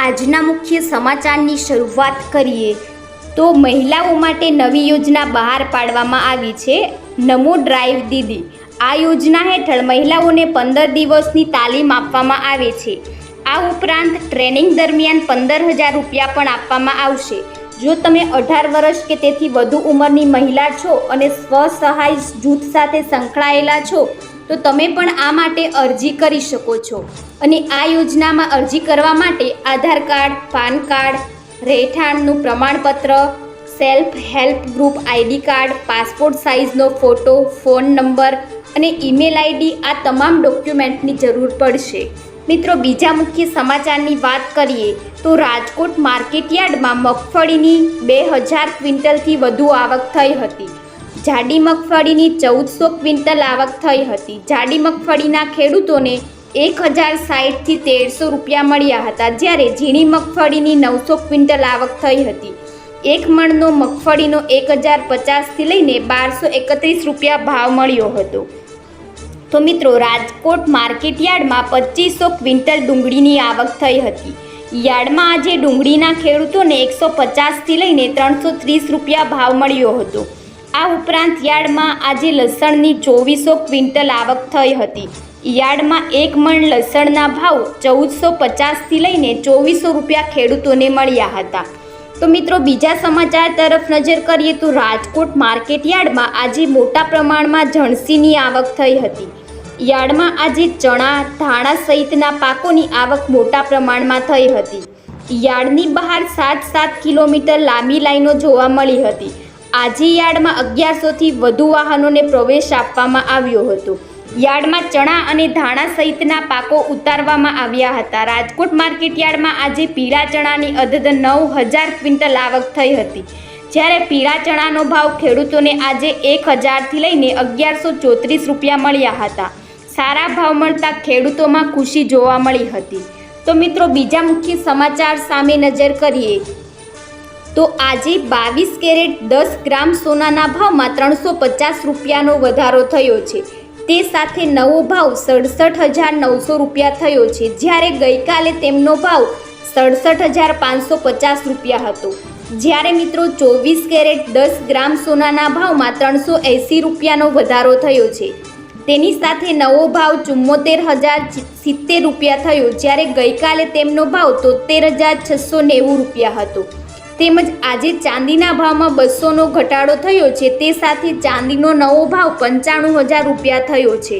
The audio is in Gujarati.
આજના મુખ્ય સમાચારની શરૂઆત કરીએ. તો મહિલાઓ માટે નવી યોજના બહાર પાડવામાં આવી છે. નમો ડ્રાઈવ દીદી. આ યોજના હેઠળ મહિલાઓને પંદર દિવસની તાલીમ આપવામાં આવે છે. આ ઉપરાંત ટ્રેનિંગ દરમિયાન પંદર હજાર રૂપિયા પણ આપવામાં આવશે. જો તમે અઢાર વર્ષ કે તેથી વધુ ઉંમરની મહિલા છો અને સ્વસહાય જૂથ સાથે સંકળાયેલા છો તો તમે પણ આ માટે અરજી કરી શકો છો. અને આ યોજનામાં અરજી કરવા માટે આધાર કાર્ડ, પાન કાર્ડ, રહેઠાણનું પ્રમાણપત્ર, self help group ID card, passport સાઇઝનો photo, phone number અને ઈમેલ આઈડી આ તમામ ડોક્યુમેન્ટની જરૂર પડશે. મિત્રો, બીજા મુખ્ય સમાચારની વાત કરીએ તો રાજકોટ માર્કેટયાર્ડમાં મગફળીની બે હજાર ક્વિન્ટલથી વધુ આવક થઈ હતી. જાડી મગફળીની ચૌદસો ક્વિન્ટલ આવક થઈ હતી. જાડી મગફળીના ખેડૂતોને એક હજાર સાઠથી તેરસો રૂપિયા મળ્યા હતા, જ્યારે ઝીણી મગફળીની નવસો ક્વિન્ટલ આવક થઈ હતી. એક મણનો મગફળીનો એક હજાર પચાસથી લઈને બારસો એકત્રીસ રૂપિયા ભાવ મળ્યો હતો. તો મિત્રો, રાજકોટ માર્કેટ યાર્ડમાં પચીસો ક્વિન્ટલ ડુંગળીની આવક થઈ હતી. યાર્ડમાં આજે ડુંગળીના ખેડૂતોને એકસો પચાસથી લઈને ત્રણસો ત્રીસ રૂપિયા ભાવ મળ્યો હતો. આ ઉપરાંત યાર્ડમાં આજે લસણની ચોવીસો ક્વિન્ટલ આવક થઈ હતી. યાર્ડમાં એક મણ લસણના ભાવ ચૌદસો પચાસથી લઈને ચોવીસો રૂપિયા ખેડૂતોને મળ્યા હતા. તો મિત્રો, બીજા સમાચાર તરફ નજર કરીએ તો રાજકોટ માર્કેટ યાર્ડમાં આજે મોટા પ્રમાણમાં જણસીની આવક થઈ હતી. યાર્ડમાં આજે ચણા, ધાણા સહિતના પાકોની આવક મોટા પ્રમાણમાં થઈ હતી. યાર્ડની બહાર સાત સાત કિલોમીટર લાંબી લાઈનો જોવા મળી હતી. આજે યાર્ડમાં અગિયારસોથી વધુ વાહનોને પ્રવેશ આપવામાં આવ્યો હતો. યાર્ડમાં ચણા અને ધાણા સહિતના પાકો ઉતારવામાં આવ્યા હતા. રાજકોટ માર્કેટ યાર્ડમાં આજે પીળા ચણાની અધધ નવ હજાર ક્વિન્ટલ આવક થઈ હતી. જ્યારે પીળા ચણાનો ભાવ ખેડૂતોને આજે એક હજારથી લઈને અગિયારસો ચોત્રીસ રૂપિયા મળ્યા હતા. સારા ભાવ મળતા ખેડૂતોમાં ખુશી જોવા મળી હતી. તો મિત્રો, બીજા મુખ્ય સમાચાર સામે નજર કરીએ. તો આજે બાવીસ કેરેટ દસ ગ્રામ સોનાના ભાવમાં ત્રણસો પચાસ રૂપિયાનો વધારો થયો છે. તે સાથે નવો ભાવ સડસઠ હજાર નવસો રૂપિયા થયો છે, જ્યારે ગઈકાલે તેમનો ભાવ સડસઠ હજાર પાંચસો પચાસ રૂપિયા હતો. જ્યારે મિત્રો ચોવીસ કેરેટ દસ ગ્રામ સોનાના ભાવમાં ત્રણસો એંસી રૂપિયાનો વધારો થયો છે. તેની સાથે નવો ભાવ ચુમ્મોતેર હજાર સિત્તેર રૂપિયા થયો, જ્યારે ગઈકાલે તેમનો ભાવ તોતેર હજાર છસો નેવું રૂપિયા હતો. તેમજ આજે ચાંદીના ભાવમાં બસોનો ઘટાડો થયો છે. તે સાથે ચાંદીનો નવો ભાવ પંચાણું હજાર રૂપિયા થયો છે.